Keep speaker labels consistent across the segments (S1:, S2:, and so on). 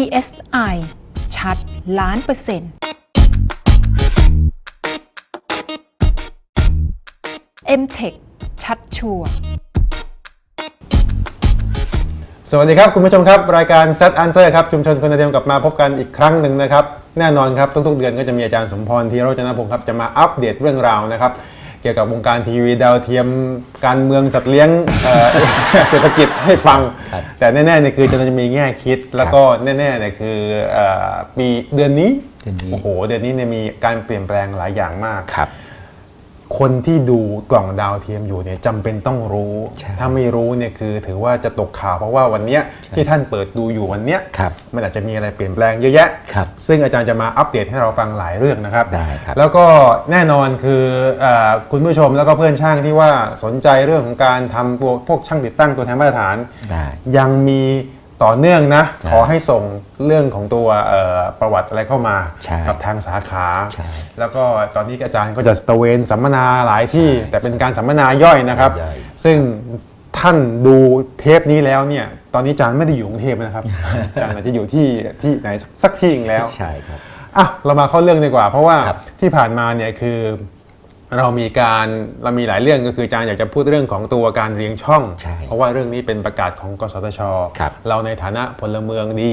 S1: PSI ชัดล้านเปอร์เซ็นต์ MTech ชัดชัวร์
S2: สวัสดีครับ คุณผู้ชมครับ รายการ Set Answer ครับ ชุมชนคนเดียวกลับมาพบกันอีกครั้งหนึ่งนะครับ แน่นอนครับ ทุกๆ เดือนก็จะมีอาจารย์สมพรธีโรจนพงศ์ครับ จะมาอัปเดตเรื่องราวนะครับ เกี่ยวกับวงการทีวีดาวเทียมการเมืองจัดเลี้ยงเอ่อ เศรษฐกิจให้ฟัง
S3: ครับ
S2: แต่แน่ๆเนี่ยคือจะมีแง่คิดแล้วก็แน่ๆเนี่ยคือเอ่อปีเดือนนี้
S3: เดือนนี้
S2: โอ้โหเดือนนี้เนี่ยมีการเปลี่ยนแปลงหลายอย่างมาก
S3: ครับ
S2: คนที่ดูกล่องดาวเทียมอยู่เนี่ยจำเป็นต้องรู้
S3: ใช่
S2: ถ้าไม่รู้เนี่ยคือถือว่าจะตกข่าวเพราะว่าวันเนี้ยที่ท่านเปิดดูอยู่วันเนี้ย
S3: ครับ
S2: มันอาจจะมีอะไรเปลี่ยนแปลงเยอะแยะ
S3: ครับ
S2: ซึ่งอาจารย์จะมาอัปเดตให้เราฟังหลายเรื่องนะครับ
S3: ได้ครับ
S2: แล้วก็แน่นอนคือเออคุณผู้ชมแล้วก็เพื่อนช่างที่ว่าสนใจเรื่องของการทำตัวพวกช่างติดตั้งตัวแทนมาตรฐาน
S3: ได้
S2: ยังมี ต่อเนื่องนะ
S3: ใช่
S2: ขอให้ส่งเรื่องของตัวเอ่อประวัติอะไรเข้ามา
S3: ใช่
S2: กับทางสาขา
S3: ใช่
S2: แล้วก็ตอนนี้อาจารย์ก็จะตระเวนสัมมนาหลายที่ แต่เป็นการสัมมนาย่อยนะครับ
S3: ย่อย
S2: ซึ่งท่านดูเทปนี้แล้วเนี่ย ตอนนี้อาจารย์ไม่ได้อยู่กรุงเทพนะครับอาจารย์อาจจะอยู่ที่ที่ไหนสักที่หนึงแล้ว
S3: ใช่ครับ
S2: อะเรามาเข้าเรื่องดีกว่า เพราะว่า
S3: ครับ
S2: ที่ผ่านมาเนี่ยคือ เรามีการเรามีหลายเรื่องก็คืออาจารย์อยากจะพูดเรื่องของตัวการเรียงช่อง
S3: ใช่
S2: เพราะว่าเรื่องนี้เป็นประกาศของกสทช
S3: ครับ
S2: เราในฐานะพลเมืองดี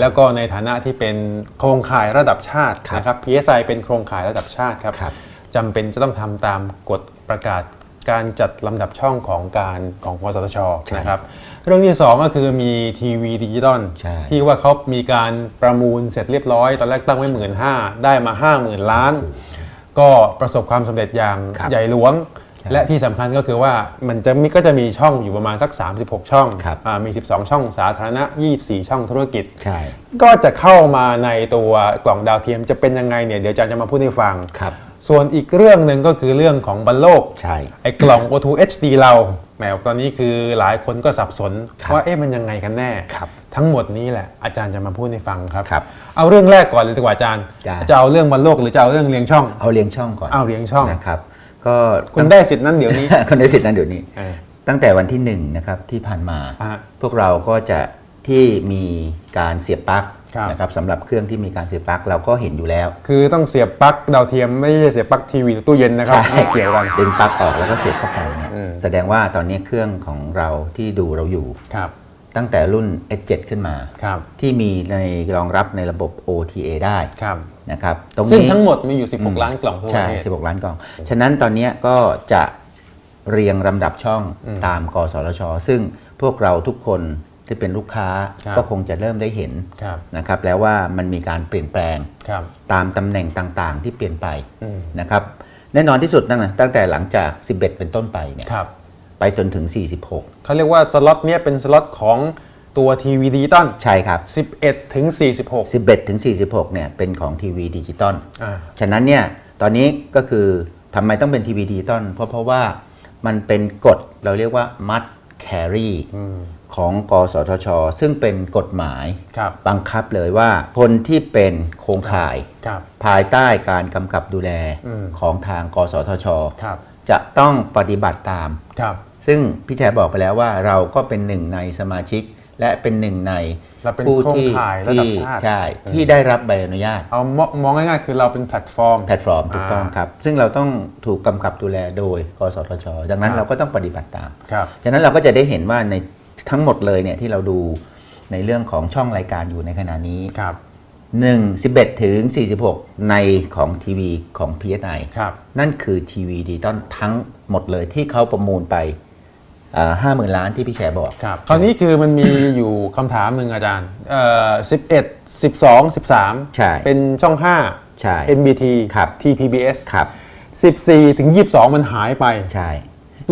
S2: แล้วก็ในฐานะที่เป็นโครงข่ายระดับชาติ
S3: ครับ
S2: นะครับ PSI เป็นโครงข่ายระดับชาติครับ
S3: ครับ
S2: จำเป็นจะต้องทำตามกฎประกาศการจัดลำดับช่องของการของกสทช
S3: ใช่
S2: นะครับ เรื่องที่สองก็คือมีทีวีดิจิตอล
S3: ใช่
S2: ที่ว่าเขามีการประมูลเสร็จเรียบร้อย ตอนแรกตั้งไว้หมื่นห้าได้มา5 0,000ล้าน ก็ประสบความสำเร็จอย่าง
S3: ครับ
S2: ใหญ่หลวง
S3: ใช่
S2: และที่สำคัญก็คือว่ามันจะมีก็จะมีช่องอยู่ประมาณสัก 36 ช่อง
S3: ครับ
S2: อ่ามี 12 ช่องสาธารณะ 24 ช่องธุรกิจ
S3: ใช่
S2: ก็จะเข้ามาในตัวกล่องดาวเทียมจะเป็นยังไงเนี่ยเดี๋ยวอาจารย์จะมาพูดให้ฟัง
S3: ครับ
S2: ส่วนอีกเรื่องหนึ่งก็คือเรื่องของบรรโลก
S3: ใช่
S2: ไอ้กล่อง O2 HD เรา แหมตอนนี้คือหลายคนก็สับสน
S3: ครับ
S2: ว่าเอ๊ะมันยังไงกันแน่
S3: ครับ
S2: ทั้งหมดนี้แหละอาจารย์จะมาพูดให้ฟังครับ
S3: ครับ
S2: เอาเรื่องแรกก่อนเลยดีกว่าอาจารย์
S3: ได้
S2: จะเอาเรื่องบรรโลกหรือจะเอาเรื่องเลี้ยงช่อง
S3: เอาเลี้ยงช่องก่อน
S2: เอาเลี้ยงช่อง
S3: นะครับก็
S2: คุณได้สิทธิ์นั้นเดี๋ยวนี้
S3: คุณได้สิทธิ์นั้นเดี๋ยวนี้
S2: เออ
S3: ตั้งแต่วันที่หนึ่งนะครับที่ผ่านมา
S2: อะ
S3: พวกเราก็จะที่มีการเสียบปลั๊ก
S2: ครับ
S3: นะครับสำหรับเครื่องที่มีการเสียบปลั๊กเราก็เห็นอยู่แล้ว
S2: คือต้องเสียบปลั๊กดาวเทียมไม่ใช่เสียบปลั๊กทีวีหรือตู้เย็นนะครับไม่เกี่ยวกัน
S3: ดึงปลั๊กออกแล้วก็เสียบเข้าไปเนี่ย
S2: อืม
S3: แสดงว่าตอนนี้เครื่องของเราที่ดูเราอยู่
S2: ครับ
S3: ตั้งแต่รุ่น S7 ขึ้นมา
S2: ครับ
S3: ที่มีในรองรับในระบบ OTA ได้
S2: ครับ
S3: นะครับตรง
S2: ซึ่ง
S3: นี้
S2: ทั้งหมดมีอยู่ 16 ล้านกล่องทั่วป
S3: ใช่
S2: ระเทศ
S3: 16 ล้านกล่อง ฉะนั้นตอนเนี้ยก็จะเรียงลำดับช่อง
S2: อืม
S3: ตามกสทช ซึ่งพวกเราทุกคน ที่เป็นลูกค้า
S2: ครับ
S3: ก็คงจะเริ่มได้เห็น
S2: ครับ
S3: นะครับแล้วว่ามันมีการเปลี่ยนแปลง
S2: ครับ
S3: ตามตำแหน่งต่างๆ ที่เปลี่ยนไป
S2: อืม
S3: นะครับแน่นอนที่สุดตั้งแต่ตั้งแต่หลังจาก 11 เป็นต้นไปเนี่ย
S2: ครับ
S3: ไปจนถึง 46
S2: เขาเรียกว่าสล็อตเนี้ยเป็นสล็อตของตัวทีวีดิจิตอล
S3: ใช่ครับ
S2: 11 ถึง 46
S3: 11 ถึง 46 เนี่ยเป็นของทีวีดิจิตอล
S2: อ่า
S3: ฉะนั้นเนี่ยตอนนี้ก็คือทำไมต้องเป็นทีวีดิจิตอลเพราะเพราะว่ามันเป็นกฎเราเรียกว่ามัดแครี ของกสทช ซึ่งเป็นกฎหมาย
S2: ครับ
S3: บังคับเลยว่าคนที่เป็นโครงข่าย
S2: ครับ
S3: ภายใต้การกำกับดูแล
S2: อืม
S3: ของทางกสทช
S2: ครับ
S3: จะต้องปฏิบัติตาม
S2: ครับ
S3: ซึ่งพี่แชร์บอกไปแล้วว่าเราก็เป็นหนึ่งในสมาชิก และเป็นหนึ่งใน
S2: เราเป็น
S3: ผู้
S2: โครง
S3: ที่
S2: ข่ายระดับ
S3: ที่
S2: ชาติ
S3: ใช่ที่ได้รับใบอนุญาต
S2: เอามองมองง่ายๆคือเราเป็นแพลตฟอร์ม
S3: แพลตฟอร์มถูกต้อง
S2: อ่า
S3: ครับ ซึ่งเราต้องถูกกำกับดูแลโดย กสทช ดังนั้
S2: คนรับ
S3: เราก็ต้องปฏิบัติตาม
S2: ครับ
S3: ฉะนั้นเราก็จะได้เห็นว่าใน ทั้งหมดเลยเนี่ยที่เราดูในเรื่องของช่องรายการอยู่ในขณะนี้
S2: ครับ
S3: 1 11 ถึง 46 ในของทีวีของ PSI
S2: ครับ
S3: นั่นคือทีวีดิจิตอลทั้งหมดเลยที่เขาประมูลไปห้าหมื่นล้านที่พี่แชร์บอก
S2: ครับคราวนี้คือมันมีอยู่คำถามหนึ่งอาจารย์เอ่อ11 12 13
S3: ใช่
S2: เป็นช่อง
S3: ใช่
S2: 5 NBT
S3: ครับ
S2: TPBS
S3: ครับ
S2: 14ถึง22มันหายไป
S3: ใช่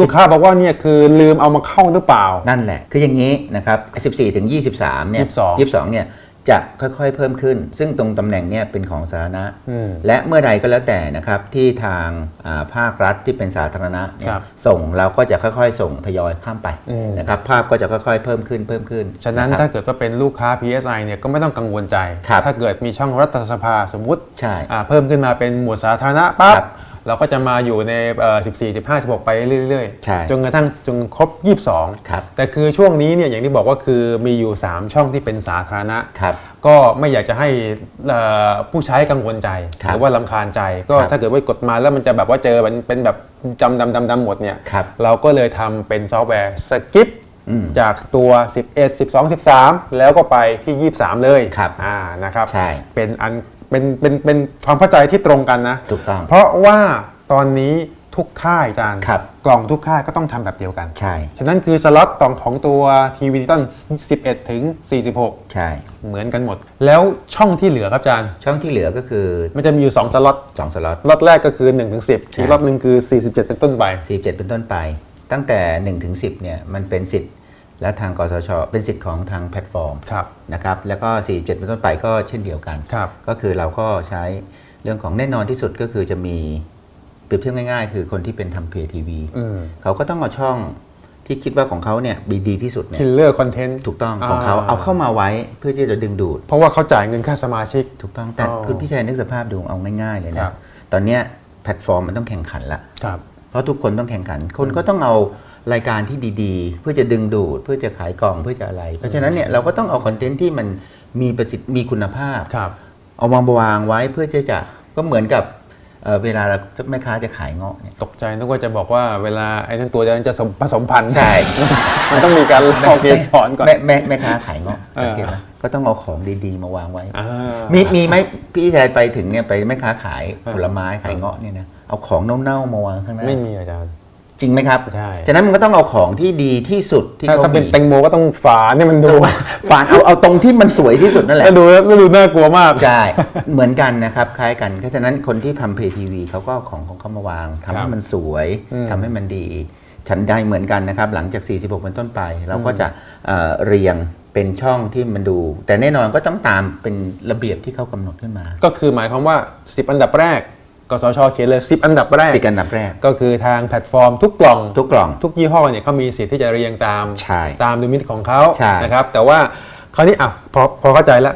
S2: ลูกค้าบอกว่าเนี่ยคือลืมเอามาเข้าหรือเปล่า
S3: นั่นแหละ คืออย่างนี้นะครับ 14 ถึง 23 เนี่ย
S2: 22
S3: 22 เนี่ย จะค่อยๆ เพิ่มขึ้น ซึ่งตรงตำแหน่งเนี่ยเป็นของสาธารณะ
S2: อืม
S3: และเมื่อใดก็แล้วแต่นะครับที่ทางอ่าภาครัฐที่เป็นสาธารณะเนี่
S2: ค
S3: ย
S2: รับ
S3: ส่งเราก็จะค่อยๆ ส่งทยอยข้ามไป
S2: อืม
S3: นะครับภาพก็จะค่อยๆ เพิ่มขึ้นเพิ่มขึ้น
S2: ฉะนั้น
S3: ครับ
S2: ถ้าเกิดว่าเป็นลูกค้า PSI เนี่ยก็ไม่ต้องกังวลใจ
S3: ครับ
S2: ถ้าเกิดมีช่องรัฐสภาสมมุติ
S3: ใช่
S2: อ่าเพิ่มขึ้นมาเป็นหมวดสาธารณะปั๊บ
S3: ครับ
S2: เราก็จะมาอยู่ในเอ่อ14 15 16 ไปเรื่อย
S3: ใช่
S2: จนกระทั่งจนครบ 22
S3: ครับ
S2: แต่คือช่วงนี้เนี่ยอย่างที่บอกว่าคือมีอยู่ 3 ช่องที่เป็นสาธารณะ
S3: ครับ
S2: ก็ไม่อยากจะให้เอ่อผู้ใช้กังวลใจ
S3: ครับ
S2: หรือว่าลำคาญใจ ก็
S3: ครับ
S2: ถ้าเกิดว่ากดมาแล้วมันจะแบบว่าเจอมันเป็นแบบจำดำดำดำหมดเนี่ย
S3: ครับ
S2: เราก็เลยทำเป็นซอฟต์แวร์สกิป
S3: อืม
S2: จากตัว 11 12 13 แล้วก็ไปที่ 23 เลย
S3: ครับ
S2: อ่านะครับ
S3: ใช่
S2: เป็นอันเป็นเป็นเป็นความเข้าใจที่ตรงกันนะ
S3: ถูกต้อง
S2: เพราะว่าตอนนี้ทุกค่ายอาจารย์
S3: ครับ
S2: กล่องทุกค่ายก็ต้องทำแบบเดียวกัน
S3: ใช่
S2: ฉะนั้นคือสล็อตของของตัวทีวีดิจิตอล11 ถึง 46
S3: ใช่
S2: เหมือนกันหมด แล้วช่องที่เหลือครับอาจารย์
S3: ช่องที่เหลือก็คือ
S2: มันจะมีอยู่ 2 สล็อต
S3: 2สล็อต
S2: ล็อตแรกก็คือ 1 ถึง 10 อีกล็อตหนึ่งคือ 47 เป็นต้นไป
S3: 47 เป็นต้นไป ตั้งแต่ 1 ถึง 10 เนี่ย มันเป็นสิทธิ์ และทางกสช เป็นสิทธิ์ของทางแพลตฟอร์ม
S2: ครับ
S3: นะครับแล้วก็ 47 เป็นต้นไปก็เช่นเดียวกัน
S2: ครับ
S3: ก็คือเราก็ใช้เรื่องของแน่นอนที่สุดก็คือจะมีเปรียบเทียบง่าย ๆ คือคนที่เป็นทำเพย์ทีวี
S2: อืม
S3: เขาก็ต้องเอาช่องที่คิดว่าของเขาเนี่ยดีดีที่สุดเนี่ย
S2: คิลเลอร์คอนเทนต์
S3: ถูกต้องของเขาเอาเข้ามาไว้เพื่อที่จะดึงดูด
S2: เพราะว่าเขาจ่ายเงินค่าสมาชิก
S3: ถูกต้องแต่
S2: อ๋อ
S3: คุณพี่ชัยนึกสภาพดูเอาง่าย ๆ เลย
S2: ครั
S3: นะ
S2: บ
S3: ตอนเนี้ยแพลตฟอร์มมันต้องแข่งขันละ
S2: ครับ
S3: เพราะทุกคนต้องแข่งขัน คนก็ต้องเอา รายการที่ดีๆ เพื่อจะดึงดูดเพื่อจะขายกล่องเพื่อจะอะไร เพราะฉะนั้นเนี่ยเราก็ต้องเอาคอนเทนต์ที่มันมีประสิทธิ์มีคุณภาพ
S2: ครับ
S3: เอามาวางไว้เพื่อที่จะก็เหมือนกับเอ่อเวลาเราแม่ค้าจะขายเงาะเนี่ย
S2: ตกใจนึกว่าจะบอกว่าเวลาไอ้นั่นตัวนั้นจะสมผสมพันธุ์
S3: ใช่
S2: มันต้องมีการลอกเกสรก่อน
S3: แม่แม่แม่ค้าขายเงาะ
S2: เออ
S3: สังเกตไหมก็ต้องเอาของดีๆ มาวางไว้
S2: อ่า
S3: มีมีไหมพี่ชายไปถึงเนี่ยไปแม่ค้าขาย
S2: เออ
S3: ผลไม้ขายเงาะเนี่ยนะเอาของเน่าๆมาวางข้างหน้า
S2: ไม่มีอาจารย์
S3: จ ริงไหมครับ
S2: ใช่
S3: ฉะนั้นมันก็ต้องเอาของที่ดีที่สุดที่
S2: ถ้า
S3: เขา
S2: ถ้าเป็น
S3: มี
S2: แตงโมก็ต้องฝาเนี่ยมันดู
S3: ฝานเอาเอาตรงที่มันสวยที่สุดนั่นแหละ
S2: แล้วดูแล้วดูน่ากลัวมาก
S3: ใช่ เหมือนกันนะครับ คล้ายกันเพราะฉะนั้นคนที่ทำเพย์ทีวีเขาก็เอาของของเขามาวางทำ
S2: ครั
S3: ให้
S2: บ
S3: มันสวย
S2: อืม
S3: ทำให้มันดี ฉันได้เหมือนกันนะครับ หลังจาก 46 เป็นต้นไป เราก็จะเอ่อเรียงเป็นช่องที่มันดู แต่แน่นอนก็ต้องตามเป็นระเบียบที่เขากำหนดขึ้นมา
S2: ก็คือหมายความว่า 10 อันดับแรก กสชเขียนเลย10อันดับแรก
S3: สิกันดับแรก
S2: ก็คือทางแพลตฟอร์มทุกกล่อง
S3: ทุกกล่อง
S2: ทุกยี่ห้อเนี่ยเขามีสิทธิ์ที่จะเรียงตาม
S3: ใช่
S2: ตามดูมิตของเขา
S3: ใช่
S2: นะครับ แต่ว่าคราวนี้อะพอพอเข้าใจแล้ว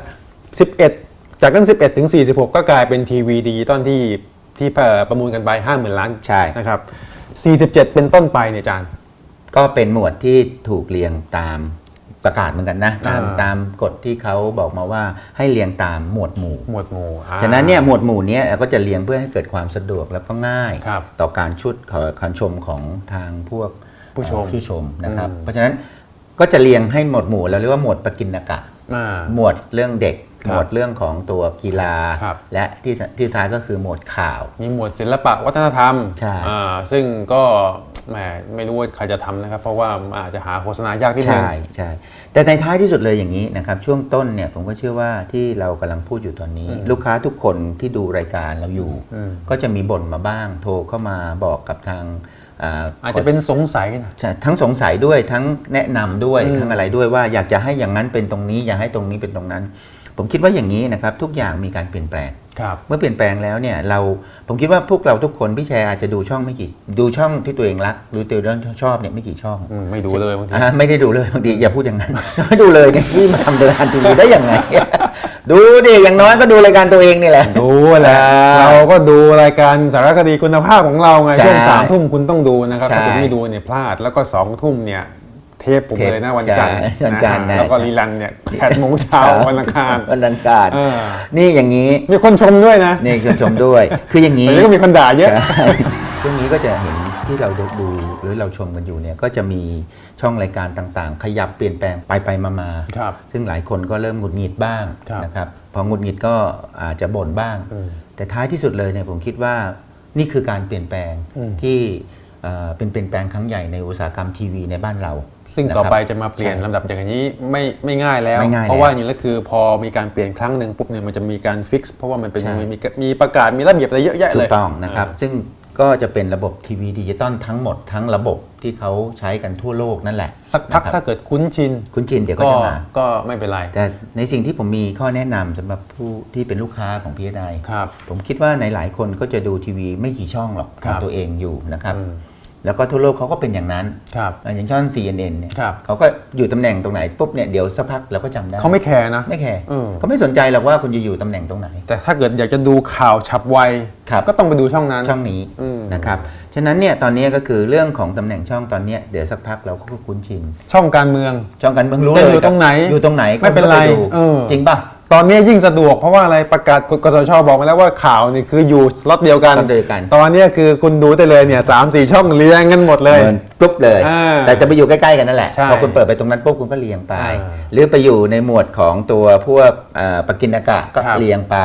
S2: 11จากนั้น11ถึง46ก็กลายเป็นทีวีดิจิตอลที่ที่เอ่อประมูลกันไป50,000ล้าน
S3: ใช่
S2: นะครับ47 เป็นต้นไปเนี่ยอาจารย์
S3: ก็เป็นหมวดที่ถูกเรียงตาม ประกาศเหมือนกันนะตาม
S2: อ่า
S3: ตามกฎที่เขาบอกมาว่าให้เรียงตามหมวดหมู่
S2: หมวดหมู่อ่า
S3: ฉะนั้นเนี่ยหมวดหมู่เนี้ยเราก็จะเรียงเพื่อให้เกิดความสะดวกแล้วก็ง่าย
S2: ครับ
S3: ต่อการชุดขอการชมของทางพวก
S2: ผู้ชม
S3: เอ่อผู้ชมนะครับ
S2: อืม
S3: เพราะฉะนั้นก็จะเรียงให้หมวดหมู่เราเรียกว่าหมวดปกินกะ
S2: อ่า
S3: หมวดเรื่องเด็ก
S2: ครับ
S3: หมวดเรื่องของตัวกีฬา
S2: ครับ
S3: และที่สที่ท้ายก็คือหมวดข่าว
S2: มีหมวดศิลปะวัฒนธรรม
S3: ใช่
S2: อ่าซึ่งก็แหมไม่รู้ว่าใครจะทำนะครับ เพราะว่าอาจจะหาโฆษณายากนิดนึง
S3: ใช่ใช่แต่ในท้ายที่สุดเลยอย่างนี้นะครับช่วงต้นเนี่ยผมก็เชื่อว่าที่เรากำลังพูดอยู่ตอนนี้ ลูกค้าทุกคนที่ดูรายการเราอยู่
S2: อืม
S3: ก็จะมีบ่นมาบ้างโทรเข้ามาบอกกับทางอ่า
S2: อาจจะเป็นสงสัยนะ
S3: ใช่ทั้งสงสัยด้วยทั้งแนะนำด้วย
S2: อืม
S3: ทั้งอะไรด้วยว่าอยากจะให้อย่างนั้นเป็นตรงนี้ อยากให้ตรงนี้เป็นตรงนั้น ผมคิดว่าอย่างนี้นะครับทุกอย่างมีการเปลี่ยนแปลง
S2: ครับ
S3: เมื่อเปลี่ยนแปลงแล้วเนี่ยเราผมคิดว่าพวกเราทุกคนพี่แชร์อาจจะดูช่องไม่กี่ดูช่องที่ตัวเองรักหรือตัวเองชอบเนี่ยไม่กี่ช่อง
S2: อืมไม่ดูเลยบางที
S3: อ่าไม่ได้ดูเลยบางทีอย่าพูดอย่างนั้นไม่ดูเลยเนี่ยพี่มาทำรายการทีวีได้ยังไงดูดิอย่างน้อยก็ดูรายการตัวเองนี่แหละ
S2: ดูแหละ
S3: ใช่
S2: เราก็ดูรายการสารคดีคุณภาพของเราไง
S3: ใช่
S2: ช่วงสามทุ่มคุณต้องดูนะครับ
S3: ใช่
S2: ถ้าคุณไม่ดูเนี่ยพลาดแล้วก็สองทุ่มเนี่ย เทปผม
S3: เทป
S2: เลยนะวันจันทร์
S3: ใช่วันจันทร์
S2: นะ
S3: นะ
S2: แล้วก็รีลันเนี่ยแปดโมงเช้าวันอังคาร
S3: วันอังคาร
S2: เออ
S3: นี่อย่างนี้
S2: มีคนชมด้วยนะ
S3: นี่คุณชมด้วย คืออย่างนี้
S2: แต่ก็มีคนด่าเยอะ
S3: ใช่ช่วงนี้ก็จะเห็นที่เราดูหรือเราชมกันอยู่เนี่ยก็จะมีช่องรายการต่างๆ ขยับเปลี่ยนแปลงไปไปมามา
S2: ครับ
S3: ซึ่งหลายคนก็เริ่มหงุดหงิดบ้าง
S2: ครับ
S3: นะครับพอหงุดหงิดก็อาจจะบ่นบ้าง
S2: อืม
S3: แต่ท้ายที่สุดเลยเนี่ยผมคิดว่านี่คือการเปลี่ยนแปลง
S2: อืม
S3: ที่ เอ่อเป็นเปลี่ยนแปลงครั้งใหญ่ในอุตสาหกรรมทีวีในบ้านเรา
S2: ซึ่ง
S3: นครับ
S2: ต่อไปจะมาเปลี่ยน
S3: ใช่
S2: ลำดับอย่างนี้ไม่ไม่ง่ายแล้ว
S3: ไม่ง่าย
S2: เพราะว่า
S3: แล้ว
S2: อย่างนี้แล้วคือพอมีการเปลี่ยนครั้งหนึ่งปุ๊บเนี่ยมันจะมีการฟิกซ์เพราะว่ามันเป็น
S3: ใช่
S2: มีมีมีประกาศมีระเบียบอะไรเยอะแยะ
S3: ถู
S2: เลย
S3: กต้องนะครับซึ่งก็จะเป็นระบบทีวีดิจิตอลทั้งหมดทั้งระบบที่เขาใช้กันทั่วโลกนั่นแหละ
S2: สักพัก
S3: นะครับ
S2: ถ้าเกิดคุ้นชิน
S3: คุณชินเดี๋ยวก็
S2: ก็
S3: จะมา
S2: ก็ไม่เป็นไร
S3: แต่ในสิ่งที่ผมมีข้อแนะนำสำหรับผู้ที่เป็นลูกค้าของพีเอไค
S2: รับ
S3: ผมคิดว่าในหลายคนก็จะดูทีวีไม่กี่ช่องหรอก
S2: ค
S3: ข
S2: รั
S3: อบงตัวเองอยู่นะครับ
S2: อืม
S3: แล้วก็ทั่วโลกเขาก็เป็นอย่างนั้น
S2: ครับ
S3: อะอย่างช่อง CNN เนี่ย
S2: ครับ
S3: เขาก็อยู่ตำแหน่งตรงไหนปุ๊บเนี่ยเดี๋ยวสักพักเราก็จำได้
S2: เขาไม่แคร์นะ
S3: ไม่แคร์
S2: เออ
S3: เขาไม่สนใจหรอกว่าคุณจะอยู่ตำแหน่งตรงไหน
S2: แต่ถ้าเกิดอยากจะดูข่าวฉับไว
S3: ครับ
S2: ก็ต้องไปดูช่องนั้น
S3: ช่องนี้
S2: อืม
S3: นะครับ ฉะนั้นเนี่ยตอนนี้ก็คือเรื่องของตำแหน่งช่องตอนเนี้ยเดี๋ยวสักพักเราก็คุ้นชิน
S2: ช่องการเมือง
S3: ช่องการเมืองรู้
S2: จะ
S3: เลย
S2: อยู่ตรงไหน
S3: อยู่ตรงไหน
S2: ไม่เป็นไร
S3: คุณก็ดู
S2: เออ
S3: จริงป่ะ
S2: ตอนนี้ยิ่งสะดวกเพราะว่าอะไรประกาศกสชบอกมาแล้วว่าข่าวนี่คืออยู่ล็อตเดียวกัน
S3: ล็อตเดียวกัน
S2: ตอนนี้คือคุณดูได้เลยเนี่ยสามสี่ช่องเรียงกันหมดเลย
S3: เหมือนปุ๊บเลย
S2: อ่า
S3: แต่จะไปอยู่ใกล้ๆกันนั่นแหละ
S2: ใช่
S3: พอคุณเปิดไปตรงนั้นปุ๊บคุณก็เรียงไป
S2: อ่า
S3: หรือไปอยู่ในหมวดของตัวพวกเอ่อปกินากะก็
S2: ครับ
S3: เรียงไป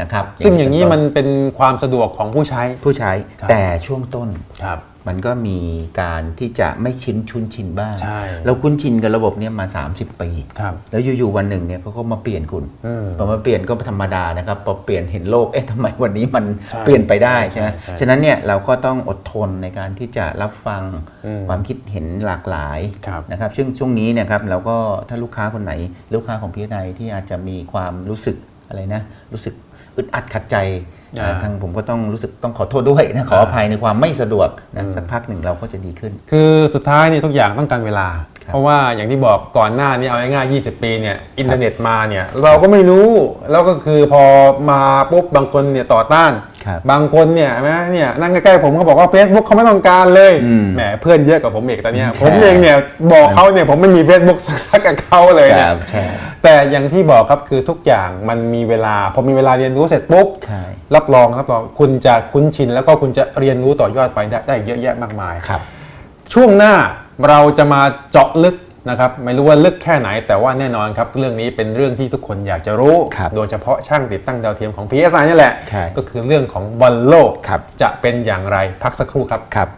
S3: นะครับ
S2: ซึ่งอย่างนี้
S3: เป็ต้
S2: มันเป็นความสะดวกของผู้ใช้
S3: ผู้ใช้
S2: ครับ
S3: แต่ช่วงต้น
S2: ครับ
S3: มันก็มีการที่จะไม่ชินชุนชินบ้าง
S2: ใช่
S3: เราคุ้นชินกับระบบเนี้มา 30 ปี
S2: ครับ
S3: แล้วอยู่ๆวันหนึ่งเนี่ยเขาก็มาเปลี่ยนคุณ
S2: อืม
S3: พอมาเปลี่ยนก็ธรรมดานะครับพอเปลี่ยนเห็นโลก เอ๊ะทำไมวันนี้มัน
S2: ใช่
S3: เปลี่ยนไปได้
S2: ใช่
S3: ใช่ไหม
S2: ใช่
S3: ฉะนั้นเนี่ยเราก็ต้องอดทนในการที่จะรับฟัง
S2: อืม
S3: ความคิดเห็นหลากหลาย
S2: ครับ
S3: นะครับ ซึ่งช่วงนี้เนี่ยครับเราก็ถ้าลูกค้าคนไหน ลูกค้าของพีไอที่อาจจะมีความรู้สึกอะไรนะรู้สึกอึดอัดขัดใจ
S2: อ่า
S3: ทางผมก็ต้องรู้สึกต้องขอโทษด้วยนะขออภัยในความไม่สะดวกนะ
S2: อืม
S3: สักพักหนึ่งเราก็จะดีขึ้น
S2: คือสุดท้ายนี่ทุกอย่างต้องการเวลา
S3: ครับ
S2: เพราะว่าอย่างที่บอกก่อนหน้านี้เอาง่ายๆ20 ปีเนี่ยอินเทอร์เน็ตมาเนี่ยเราก็ไม่รู้แล้วก็คือพอมาปุ๊บบางคนเนี่ยต่อต้าน
S3: ครั บ
S2: บางคนเนี่ยแม้เนี่ยนั่งใกล้ๆผมเขาบอกว่า Facebook เขาไม่ต้องการเลย
S3: อืม
S2: แหมเพื่อนเยอะกว่าผมอีกตอนเนี้ย
S3: ใช่
S2: ผมเองเนี่ยบอกเขาเนี่ยผมไม่มี Facebook สักกับเขาเลย
S3: ค
S2: เนี่ย
S3: รับใช่
S2: แต่อย่างที่บอกครับคือทุกอย่างมันมีเวลาพอมีเวลาเรียนรู้เสร็จปุ๊บ
S3: ใช่
S2: รับรองรับรองคุณจะคุ้นชิน แล้วก็คุณจะเรียนรู้ต่อยอดไปได้ได้เยอะแยะมากมาย
S3: ครับ
S2: ช่วงหน้าเราจะมาเจาะลึก นะครับไม่รู้ว่าลึกแค่ไหนแต่ว่าแน่นอนครับ เรื่องนี้เป็นเรื่องที่ทุกคนอยากจะรู้
S3: ครับ
S2: โดยเฉพาะช่างติดตั้งดาวเทียมของ PSI นี่แหละ
S3: ใช่
S2: ก็คือเรื่องของบอลโลก
S3: ครับ
S2: จะเป็นอย่างไรพักสักครู่ครับ
S3: ครับ